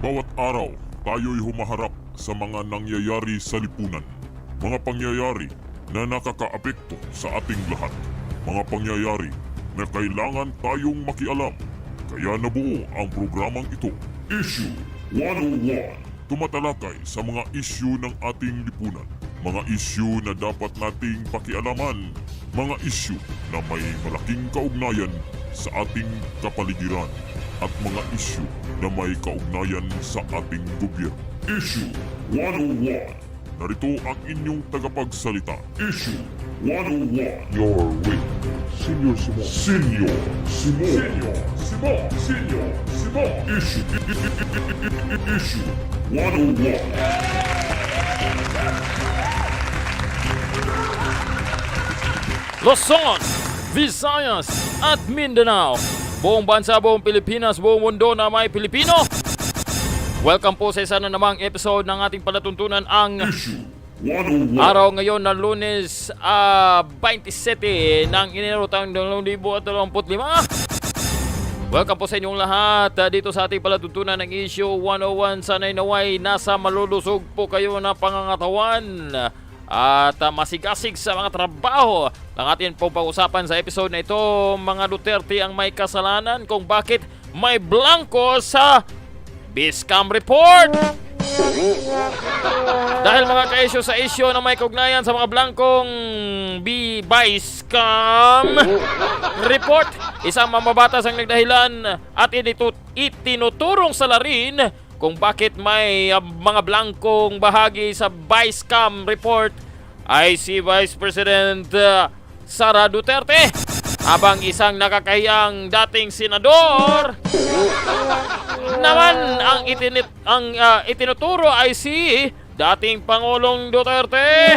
Bawat araw, tayo'y humaharap sa mga nangyayari sa lipunan. Mga pangyayari na nakakaapekto sa ating lahat. Mga pangyayari na kailangan tayong makialam. Kaya nabuo ang programang ito. Issue 101. Tumatalakay sa mga issue ng ating lipunan. Mga issue na dapat nating pakialaman. Mga issue na may malaking kaugnayan sa ating kapaligiran at mga issue na may kaugnayan sa ating gobyerno. Issue 101. Narito ang inyong tagapagsalita. Issue 101. Your way. Senior Simon. Senior Simon. Senior Simon. Senior Simon. Issue. Issue 101. Luzon, Visayas at Mindanao. Buong bansa, buong Pilipinas, buong mundo na may Pilipino. Welcome po sa isa na namang episode ng ating palatuntunan ang 101. araw ngayon na lunes ah, 27 ng Enero taong 2025. Welcome po sa inyong lahat ah, dito sa ating palatuntunan ng issue 101. Sana'y naway nasa malulusog po kayo na pangangatawan at ah, masigasig sa mga trabaho. Ang atin pong pag-usapan sa episode na ito, mga Duterte ang may kasalanan kung bakit may blanco sa Biscam Report. Dahil mga ka-issue sa issue na may kaugnayan sa mga blankong B. Scam report, isang mamabatas ang nagdahilan at itinuturong sa larin kung bakit may uh, mga blankong bahagi sa Scam report ay si Vice President uh, Sara Duterte habang isang nakakahiyang dating senador naman ang itinit ang ah, itinuturo ay si dating Pangulong Duterte.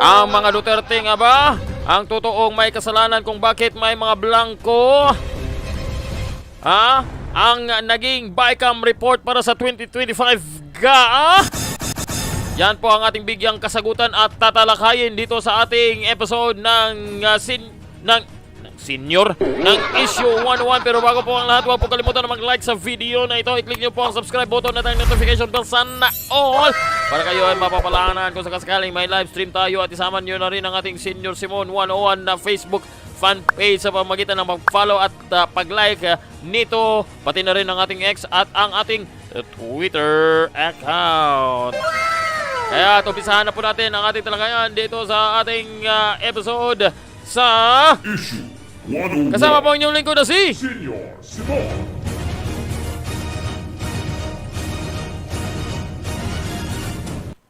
Ang mga Duterte nga ba ang totoong may kasalanan kung bakit may mga blanco? Ha? Ang naging BICAM report para sa 2025 ga? Yan po ang ating bigyang kasagutan at tatalakayin dito sa ating episode ng ah, sin ng senior ng issue 101 pero bago po ang lahat huwag po kalimutan na mag-like sa video na ito. I-click nyo po ang subscribe button at ang notification bell sana all para kayo ay mapapalahanan kung sakasakaling may live stream tayo at isama nyo na rin ang ating senior Simon 101 na Facebook fan page sa pamagitan ng mag-follow at uh, pag-like uh, nito. Pati na rin ang ating X at ang ating uh, Twitter account kaya tumpisahan na po natin ang ating talakayan dito sa ating uh, episode sa Issue 101. kasama po ang inyong lingkod na si Senior Simon.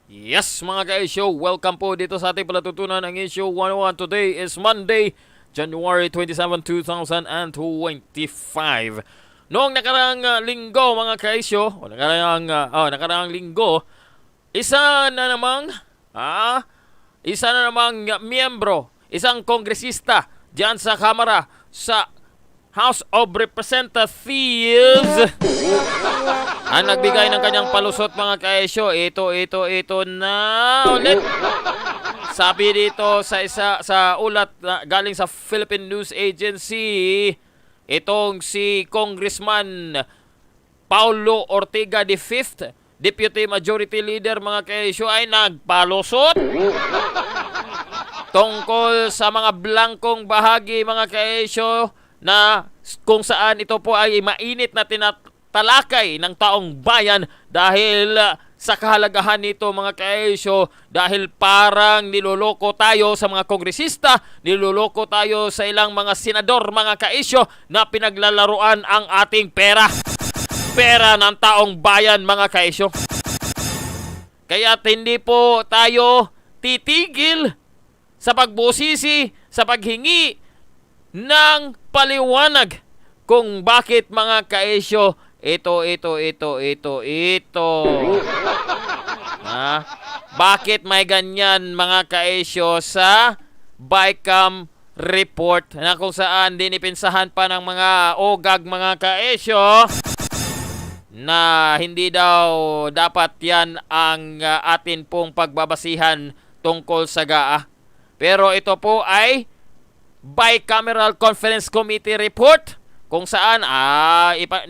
Yes mga ka-issue, welcome po dito sa ating palatutunan ng issue 101. Today is Monday, January 27, 2025. Noong nakarang uh, linggo mga ka-issue, o nakarang, uh, oh, nakarang linggo, isa na namang, ah, isa na namang miyembro, isang kongresista diyan sa Kamara sa House of Representatives ang nagbigay ng kanyang palusot mga kaesyo. Ito, ito, ito na ulit. Sabi dito sa isa sa ulat na galing sa Philippine News Agency, itong si Congressman Paulo Ortega V, Deputy Majority Leader mga kaesyo ay nagpalusot tungkol sa mga blankong bahagi mga kaesyo na kung saan ito po ay mainit na tinatalakay ng taong bayan dahil sa kahalagahan nito mga kaesyo dahil parang niloloko tayo sa mga kongresista, niloloko tayo sa ilang mga senador mga kaesyo na pinaglalaruan ang ating pera. Pera ng taong bayan mga kaesyo. Kaya hindi po tayo titigil sa pagbusisi, sa paghingi ng paliwanag kung bakit mga kaesyo ito, ito, ito, ito, ito. Ha? Bakit may ganyan mga kaesyo sa BICAM report na kung saan dinipinsahan pa ng mga ogag mga kaesyo na hindi daw dapat yan ang uh, atin pong pagbabasihan tungkol sa GAA. Pero ito po ay bicameral conference committee report kung saan ah ipa,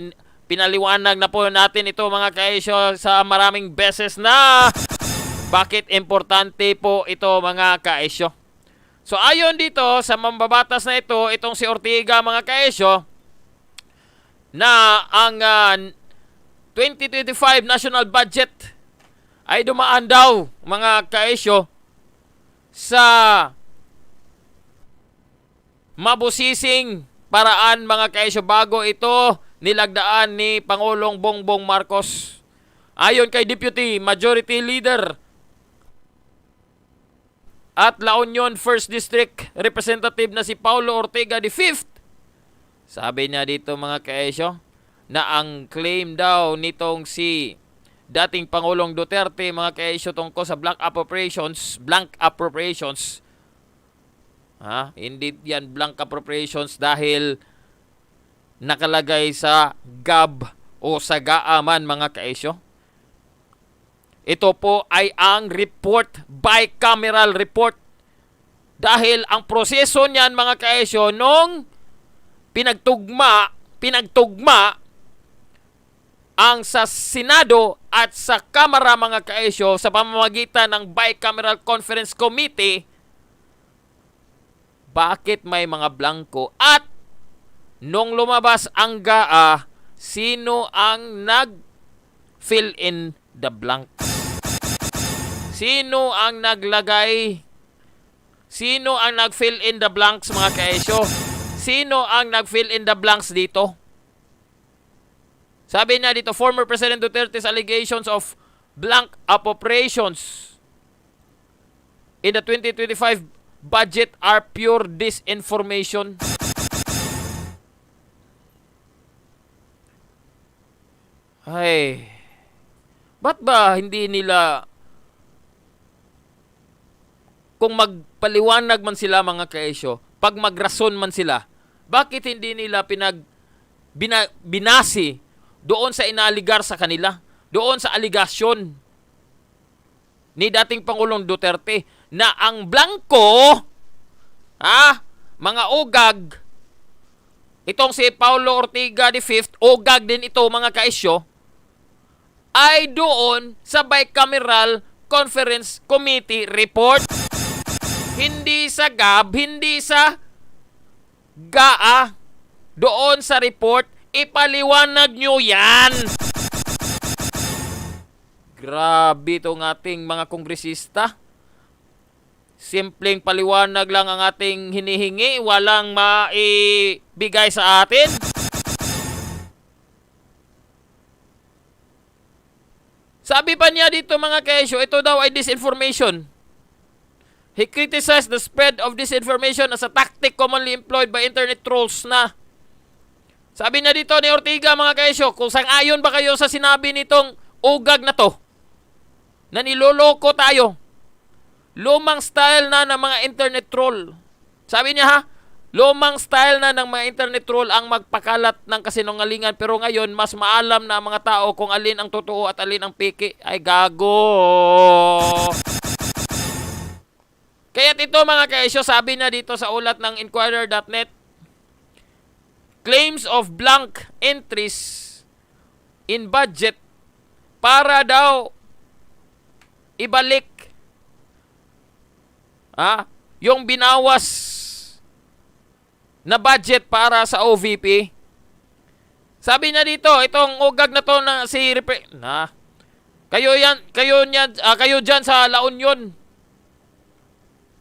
pinaliwanag na po natin ito mga kaisyo sa maraming beses na bakit importante po ito mga kaisyo. So ayon dito sa mambabatas na ito, itong si Ortiga mga kaisyo, na ang ah, 2025 national budget ay dumaan daw mga kaisyo sa mabusising paraan mga kaisyo bago ito nilagdaan ni Pangulong Bongbong Marcos. Ayon kay Deputy Majority Leader at La Union 1st District Representative na si Paulo Ortega V. Sabi niya dito mga kaesyo na ang claim daw nitong si dating Pangulong Duterte mga kaesyo tungkol sa blank appropriations, blank appropriations. Ha? Hindi yan blank appropriations dahil nakalagay sa GAB o sa GAAMan mga kaesyo. Ito po ay ang report, bicameral report. Dahil ang proseso niyan mga kaesyo, nung pinagtugma, pinagtugma ang sa Senado at sa Kamara mga kaesyo sa pamamagitan ng Bicameral Conference Committee, bakit may mga blanco at nung lumabas ang GAA, sino ang nag fill in the blank? Sino ang naglagay? Sino ang nag-fill in the blanks mga kaesyo? Sino ang nag-fill in the blanks dito? Sabi niya dito, former President Duterte's allegations of blank appropriations in the 2025 budget are pure disinformation. Ay, ba't ba hindi nila kung magpaliwanag man sila mga kaesyo, pag magrason man sila, bakit hindi nila pinag bina, binasi doon sa inaligar sa kanila, doon sa aligasyon ni dating Pangulong Duterte na ang blanco, ha, mga ugag, itong si Paulo Ortiga V, ugag din ito mga kaisyo, ay doon sa bicameral conference committee report hindi sa GAB, hindi sa GAA. Doon sa report, ipaliwanag nyo yan. Grabe itong ating mga kongresista. Simpleng paliwanag lang ang ating hinihingi, walang maibigay sa atin. Sabi pa niya dito mga kesyo, ito daw ay disinformation. He criticized the spread of disinformation as a tactic commonly employed by internet trolls na sabi niya dito ni Ortiga mga kaisyo, kung sang-ayon ba kayo sa sinabi nitong ugag na to, na niloloko tayo, lumang style na ng mga internet troll. Sabi niya ha, lumang style na ng mga internet troll ang magpakalat ng kasinungalingan pero ngayon mas maalam na ang mga tao kung alin ang totoo at alin ang piki. Ay gago! Kaya ito mga kaisyo, sabi na dito sa ulat ng Inquirer.net, claims of blank entries in budget para daw ibalik ah, yung binawas na budget para sa OVP. Sabi niya dito, itong ugag na to na si Repre- na kayo yan, kayo niyan, ah, kayo diyan sa La Union.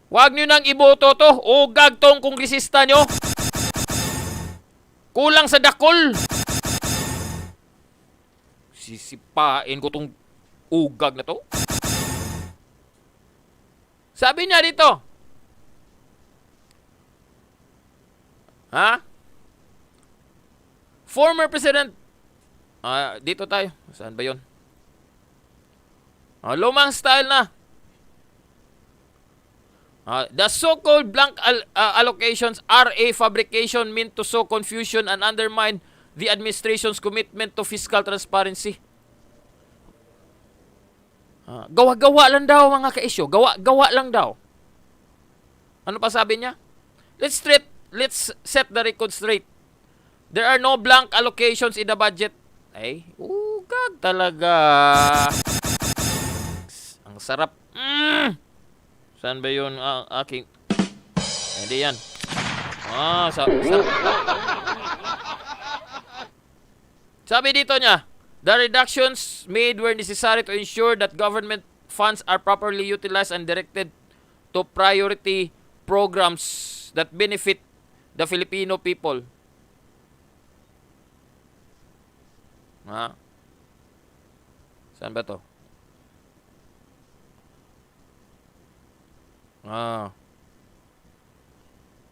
Huwag nyo nang iboto to. Ugag tong kongresista nyo. Kulang sa dakol. Sisipain ko tong ugag na to. Sabi niya dito. Ha? Former President Ah, dito tayo. Saan ba 'yon? Ah, lumang style na. Uh, the so-called blank al- uh, allocations are a fabrication meant to sow confusion and undermine the administration's commitment to fiscal transparency. Uh, gawa-gawa lang daw mga kaisyo. Gawa-gawa lang daw. Ano pa sabi niya? Let's straight, let's set the record straight. There are no blank allocations in the budget. Ay, ugag talaga. Ang sarap. Mm! Saan ba yun ang aking... Ay, Hindi yan. Ah, sa, sa- Sabi dito niya, the reductions made were necessary to ensure that government funds are properly utilized and directed to priority programs that benefit the Filipino people. Ha? Saan ba to? Ah.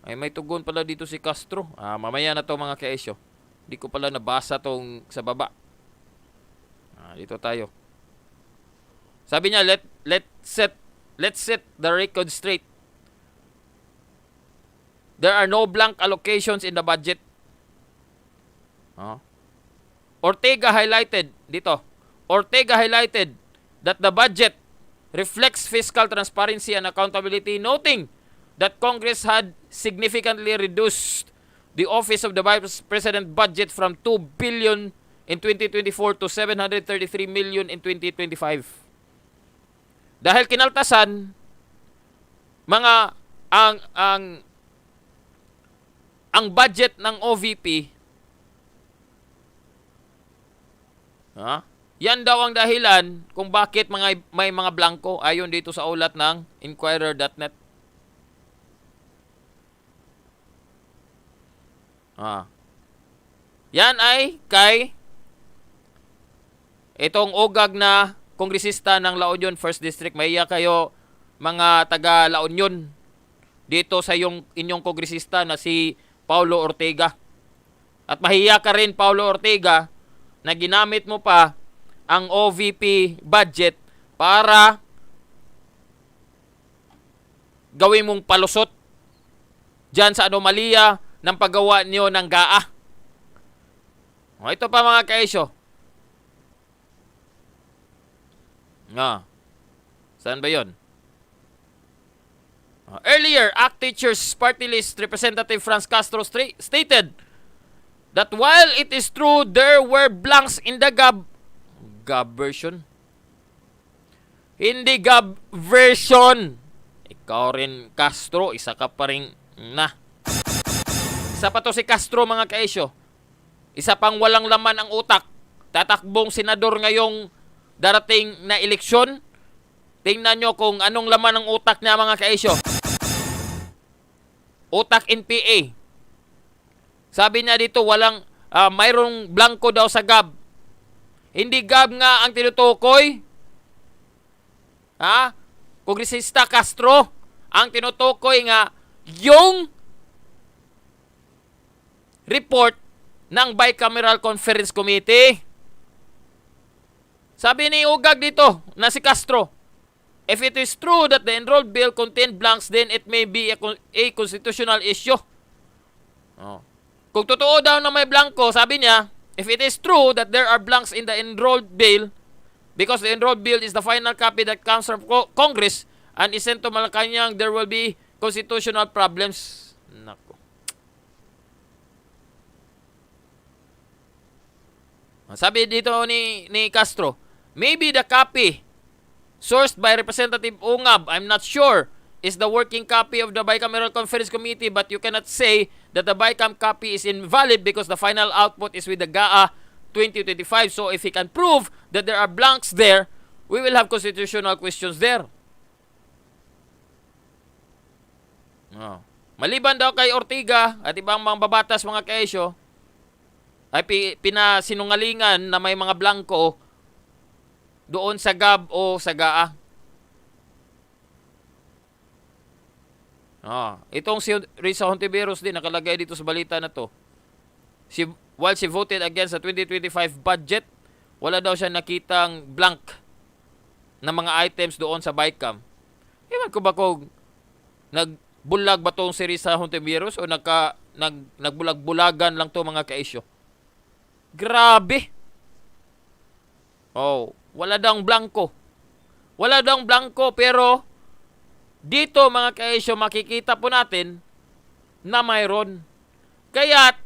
Ay, may tugon pala dito si Castro. Ah, mamaya na to mga kaesyo. Hindi ko pala nabasa tong sa baba. Ah, dito tayo. Sabi niya, let let set let's set the record straight. There are no blank allocations in the budget. Ah. Ortega highlighted dito. Ortega highlighted that the budget reflects fiscal transparency and accountability, noting that Congress had significantly reduced the office of the Vice President budget from 2 billion in 2024 to 733 million in 2025. Dahil kinaltasan mga ang ang ang budget ng OVP ha? Yan daw ang dahilan kung bakit mga may mga blanco ayon dito sa ulat ng inquirer.net. Ah. Yan ay kay itong ogag na kongresista ng La Union First District. Mahiya kayo mga taga La Union dito sa yung inyong kongresista na si Paulo Ortega. At mahiya ka rin Paulo Ortega na ginamit mo pa ang OVP budget para gawin mong palusot dyan sa anomalya ng paggawa niyo ng GAA. O, ito pa mga kaisyo. Nga. Saan ba yon? Earlier, ACT Teachers Party List Representative Franz Castro stated that while it is true there were blanks in the GAB GAB version? Hindi GAB version. Ikaw rin Castro. Isa ka pa rin na. Isa pa to si Castro mga kaisyo isa pang walang laman ang utak. Tatakbong senador ngayong darating na eleksyon. Tingnan nyo kung anong laman ng utak niya mga kaisyo utak NPA sabi niya dito, walang, ah, mayroong blanco daw sa GAB. Hindi GAB nga ang tinutukoy. Ha? Kongresista Castro, ang tinutukoy nga yung report ng Bicameral Conference Committee. Sabi ni Ugag dito na si Castro, if it is true that the enrolled bill contained blanks, then it may be a, a constitutional issue. Oh. Kung totoo daw na may blanco, sabi niya, if it is true that there are blanks in the enrolled bill, because the enrolled bill is the final copy that comes from co- Congress and is sent to Malacanang, there will be constitutional problems. Nako. Sabi dito ni, ni Castro, maybe the copy sourced by Representative Ungab, I'm not sure, is the working copy of the Bicameral Conference Committee but you cannot say that the Bicam copy is invalid because the final output is with the GAA 2025. So if he can prove that there are blanks there, we will have constitutional questions there. Oh. Maliban daw kay Ortiga at ibang mga babatas mga kaesyo, ay pi- pinasinungalingan na may mga blanco doon sa GAB o sa GAA. Ah, itong si Risa Hontiveros din nakalagay dito sa balita na to. Si while she voted against the 2025 budget, wala daw siya nakitang blank na mga items doon sa BICAM. Ewan ko ba kung nagbulag ba tong si Risa Hontiveros o nagka, nag, nagbulag-bulagan lang to mga kaisyo. Grabe! Oh, wala daw blanco. Wala daw blanco pero dito mga kaisyo makikita po natin na mayroon. Kaya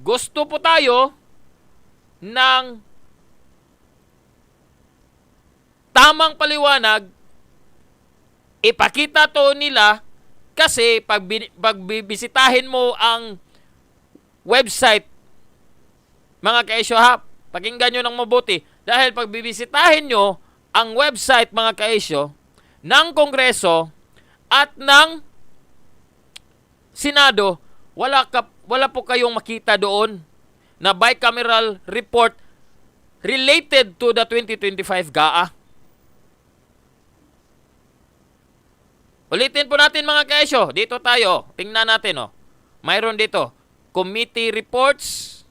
gusto po tayo ng tamang paliwanag, ipakita to nila kasi pag, bin- pag bibisitahin mo ang website, mga kaisyo ha, pakinggan nyo ng mabuti. Dahil pag bibisitahin nyo ang website, mga kaisyo, ng Kongreso at ng Senado, wala, ka, wala po kayong makita doon na bicameral report related to the 2025 GAA. Ulitin po natin mga kaisyo. Dito tayo. Tingnan natin oh. Mayroon dito committee reports.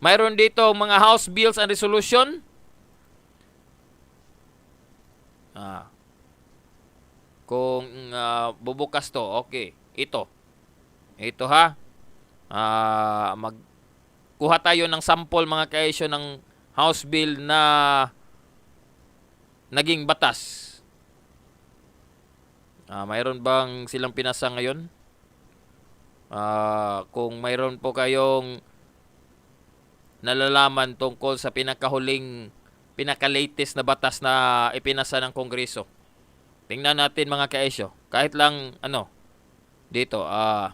Mayroon dito mga House bills and resolution. Ah. Kung ah, bubukas to, okay. Ito. Ito ha. Ah, mag kuha tayo ng sample mga kaisyo ng House bill na naging batas. Ah, mayroon bang silang pinasa ngayon? Ah, kung mayroon po kayong nalalaman tungkol sa pinakahuling pinaka-latest na batas na ipinasa ng Kongreso. Tingnan natin mga kaesyo. Kahit lang ano dito ah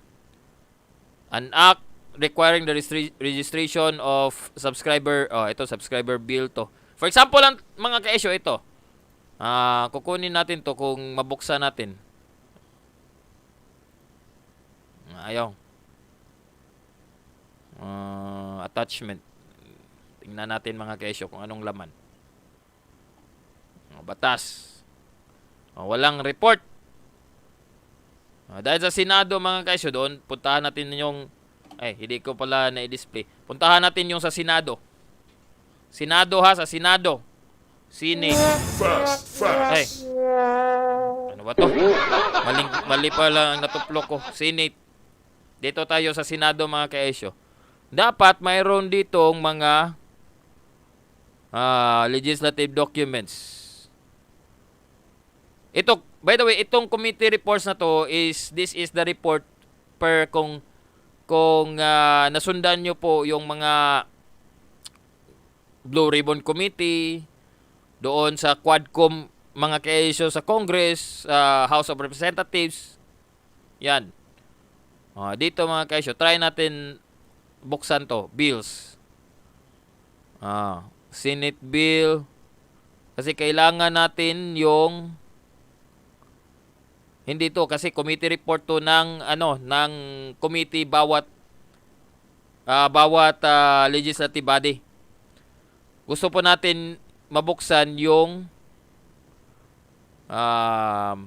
an act requiring the restri- registration of subscriber oh ito subscriber bill to. For example lang mga kaesyo ito. Ah, kukunin natin to kung mabuksan natin. Ayaw. Ah, attachment. Tingnan natin mga kesyo kung anong laman. Oh, batas. Oh, walang report. Ah, dahil sa Senado mga kesyo doon, puntahan natin yung ay, hindi ko pala na-display. Puntahan natin yung sa Senado. Senado ha, sa Senado. Senate. Fast, fast. Ay. Ano ba to? Mali, mali pala ang natuplo ko. Senate. Dito tayo sa Senado mga kaesyo. Dapat mayroon ditong mga ah, legislative documents. Ito, by the way, itong committee reports na to is this is the report per kung kung ah, nasundan nyo po yung mga Blue Ribbon Committee, doon sa Quadcom mga kaisyo sa Congress, sa House of Representatives. Yan. Ah, dito mga kaisyo, try natin buksan to, bills. Ah, Senate bill. Kasi kailangan natin yung hindi to kasi committee report to ng ano ng committee bawat ah, bawat ah, legislative body. Gusto po natin mabuksan yung um,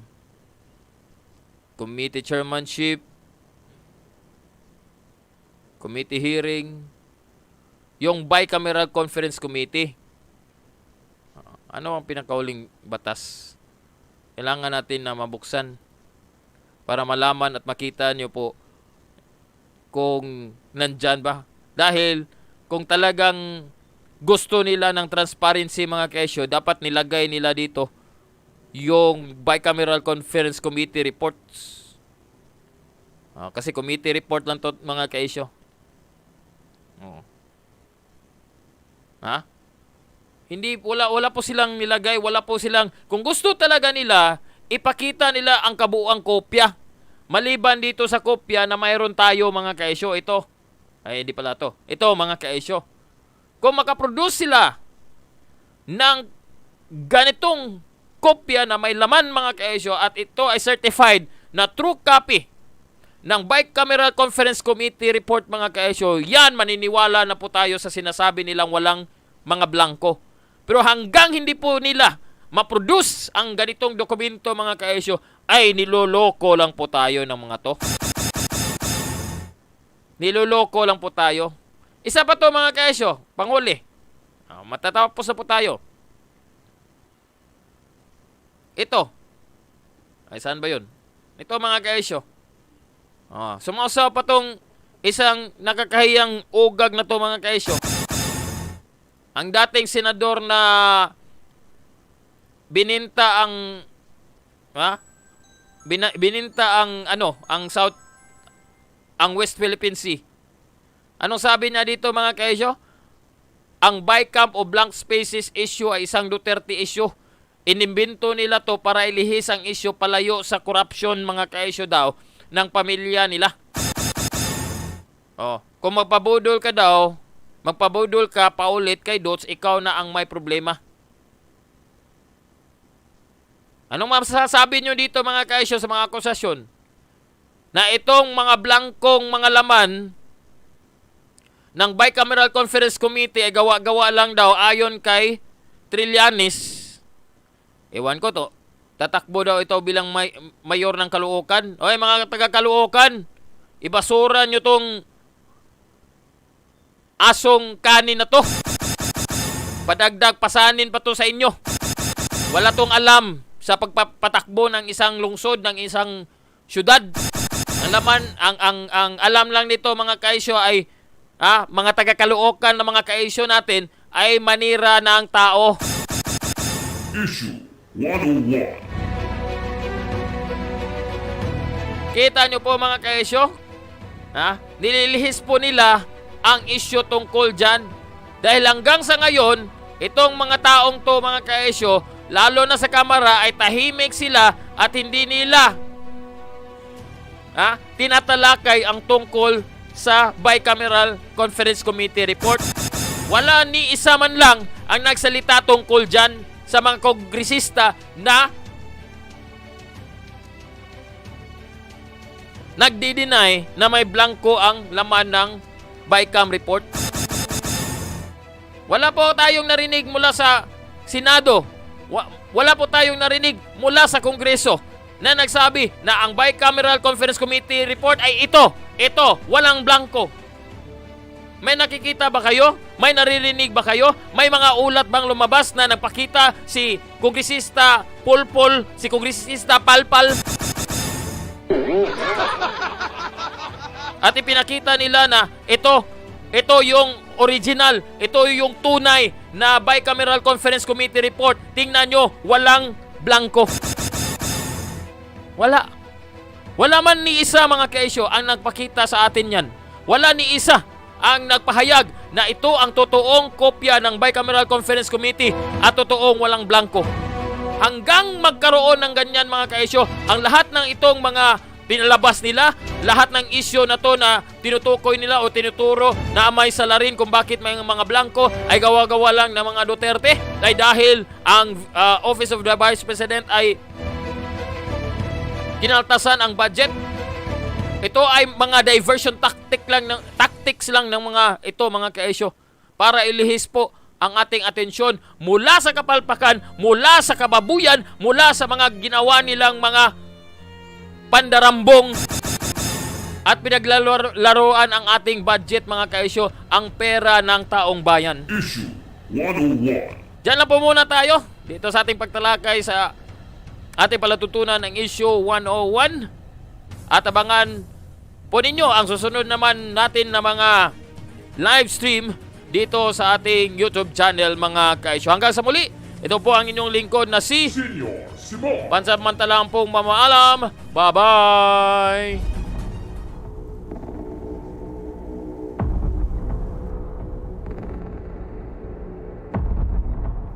committee chairmanship, committee hearing, yung bicameral conference committee. Ano ang pinakauling batas? Kailangan natin na mabuksan para malaman at makita nyo po kung nandyan ba. Dahil kung talagang gusto nila ng transparency mga kesyo, dapat nilagay nila dito yung bicameral conference committee reports. Ah, kasi committee report lang to mga kesyo. Oo. Ha? Hindi wala wala po silang nilagay, wala po silang kung gusto talaga nila ipakita nila ang kabuuang kopya. Maliban dito sa kopya na mayroon tayo mga kaesyo, ito. Ay, hindi pala to. Ito mga kaesyo kung makaproduce sila ng ganitong kopya na may laman mga kaesyo at ito ay certified na true copy ng bicameral conference committee report mga kaesyo, yan maniniwala na po tayo sa sinasabi nilang walang mga blanco. Pero hanggang hindi po nila maproduce ang ganitong dokumento mga kaesyo, ay niloloko lang po tayo ng mga to. Niloloko lang po tayo. Isa pa to mga kaesyo, panghuli. Ah, matatapos na po tayo. Ito. Ay, saan ba yun? Ito mga kaesyo. Ah, sumasaw pa tong isang nakakahiyang ugag na to mga kaesyo. Ang dating senador na bininta ang ha? Bina, bininta ang ano, ang South ang West Philippine Sea. Anong sabi niya dito mga kaesyo? ang Bicamp o blank spaces issue ay isang Duterte issue. Inimbento nila to para ilihis ang issue palayo sa korupsyon mga ka-issue daw ng pamilya nila. Oh, kung magpabudol ka daw, magpabudol ka paulit kay Dots, ikaw na ang may problema. Anong masasabi nyo dito mga ka-issue sa mga akusasyon? Na itong mga blangkong mga laman ng Bicameral Conference Committee ay gawa-gawa lang daw ayon kay Trillanes. Ewan ko to. Tatakbo daw ito bilang may, mayor ng Caloocan. Oy mga taga Caloocan, ibasura nyo tong asong kanin na to. Padagdag pasanin pa to sa inyo. Wala tong alam sa pagpapatakbo ng isang lungsod, ng isang syudad. Ang laman, ang, ang, ang alam lang nito mga kaisyo ay ah, mga taga-Caloocan na mga kaisyo natin ay manira ng tao. Issue 101. Kita nyo po mga kaisyo? Ha? Nililihis po nila ang isyo tungkol dyan. Dahil hanggang sa ngayon, itong mga taong to mga kaisyo, lalo na sa kamara ay tahimik sila at hindi nila ha, tinatalakay ang tungkol sa Bicameral Conference Committee report. Wala ni isa man lang ang nagsalita tungkol dyan sa mga kongresista na nagdi-deny na may blanco ang laman ng Bicam report. Wala po tayong narinig mula sa Senado. Wa- wala po tayong narinig mula sa Kongreso na nagsabi na ang Bicameral Conference Committee report ay ito, ito, walang blanco. May nakikita ba kayo? May naririnig ba kayo? May mga ulat bang lumabas na nagpakita si Kongresista Pulpul, si Kongresista Palpal? At ipinakita nila na ito, ito yung original, ito yung tunay na Bicameral Conference Committee report. Tingnan nyo, walang blanco. Wala. Wala man ni isa mga kaisyo ang nagpakita sa atin yan. Wala ni isa ang nagpahayag na ito ang totoong kopya ng Bicameral Conference Committee at totoong walang blanco. Hanggang magkaroon ng ganyan mga kaisyo, ang lahat ng itong mga pinalabas nila, lahat ng isyo na to na tinutukoy nila o tinuturo na may salarin kung bakit may mga blanco ay gawa-gawa lang ng mga Duterte ay dahil ang uh, Office of the Vice President ay kinaltasan ang budget. Ito ay mga diversion tactic lang ng tactics lang ng mga ito mga kaisyo para ilihis po ang ating atensyon mula sa kapalpakan, mula sa kababuyan, mula sa mga ginawa nilang mga pandarambong at pinaglalaroan ang ating budget mga kaisyo, ang pera ng taong bayan. Issue 101. Diyan lang po muna tayo dito sa ating pagtalakay sa ating palatutunan ng issue 101 at abangan po ninyo ang susunod naman natin na mga live stream dito sa ating YouTube channel mga kaisyo. Hanggang sa muli, ito po ang inyong lingkod na si Senior. Pansamantalang pong mamaalam. Bye-bye!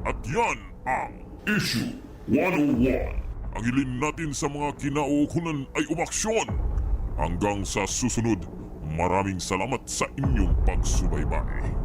At yan ang Issue 101. Ang hilin natin sa mga kinaukunan ay umaksyon. Hanggang sa susunod, maraming salamat sa inyong pagsubaybay.